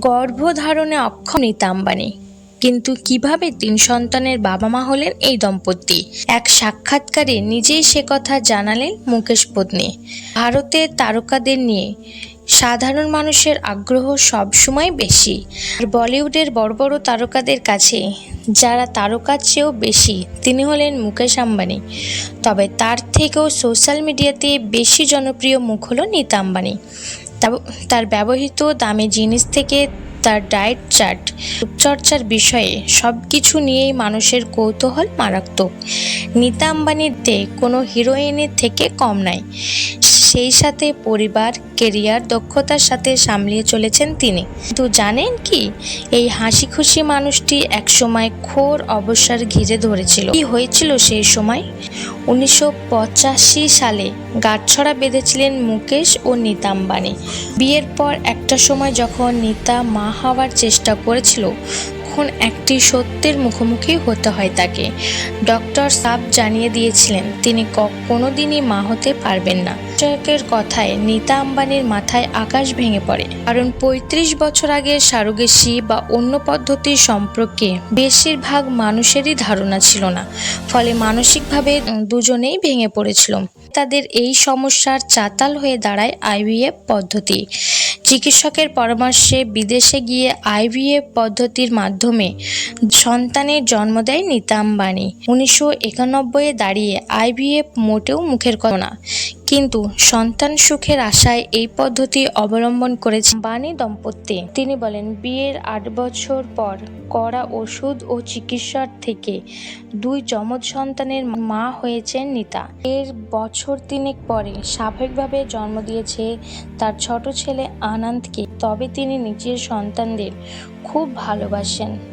গর্ভধারণে অক্ষম নীতা আম্বানি কিন্তু কীভাবে তিন সন্তানের বাবা মা হলেন এই দম্পতি? এক সাক্ষাৎকারে নিজেই সে কথা জানালেন মুকেশ পত্নী। ভারতের তারকাদের নিয়ে সাধারণ মানুষের আগ্রহ সবসময় বেশি। আর বলিউডের বড় বড় তারকাদের কাছে, যারা তারকার চেয়েও বেশি, তিনি হলেন মুকেশ আম্বানি। তবে তার থেকেও সোশ্যাল মিডিয়াতে বেশি জনপ্রিয় মুখ হলো নীতা আম্বানি। তার ব্যবহৃত দামি জিনিস থেকে তার ডায়েট চার্ট, রূপচর্চার বিষয়ে সব কিছু নিয়েই মানুষের কৌতূহল মারাত্মক। নীতা আম্বানিতে কোনো হিরোইনের থেকে কম নাই। সেই সাথে পরিবার, কেরিয়ার দক্ষতার সাথে সামলিয়ে চলেছেন তিনি। কিন্তু জানেন কি? এই হাসি খুশি মানুষটি একসময় ঘোর অবসর ঘিরে ধরেছিল। কি হয়েছিল সেই সময়? উনিশশো পঁচাশি সালে গাঁটছড়া বেঁধেছিলেন মুকেশ ও নীতা আম্বানি। বিয়ের পর একটা সময় যখন নীতা মা হওয়ার চেষ্টা করেছিল তখন একটি সত্যের মুখোমুখি হতে হয় তাকে। ডক্টর সাব জানিয়ে দিয়েছিলেন, তিনি ক- কোনোদিনই মা হতে পারবেন না। ট্র্যাকের কথায় নীতা আম্বানির মাথায় আকাশ ভেঙে পড়ে। কারণ পঁয়ত্রিশ বছর আগে সারোগেসি বা অন্য পদ্ধতির সম্পর্কে বেশিরভাগ মানুষেরই ধারণা ছিল না। ফলে মানসিকভাবে দুজনেই ভেঙে পড়েছিল। তাদের এই সমস্যার চাতাল হয়ে দাঁড়ায় আইভিএফ পদ্ধতি। চিকিৎসকের পরামর্শে বিদেশে গিয়ে আইভিএফ পদ্ধতির মাধ্যমে সন্তানের জন্ম দেয় নীতা আম্বানি উনিশশো একানব্বই দাঁড়িয়ে আইভিএফ মোটেও মুখের কথা না। কিন্তু সন্তান সুখের আশায় এই পদ্ধতি অবলম্বন করেছে বাণী দম্পতি। তিনি বলেন, বিয়ের আট বছর পর করা ওষুধ ও চিকিৎসার থেকে দুই যমজ সন্তানের মা হয়েছেন নিতা। এর বছর তিনেক পরে স্বাভাবিকভাবে জন্ম দিয়েছে তার ছোট ছেলে আনন্দকে। তবে তিনি নিজের সন্তানদের খুব ভালোবাসেন।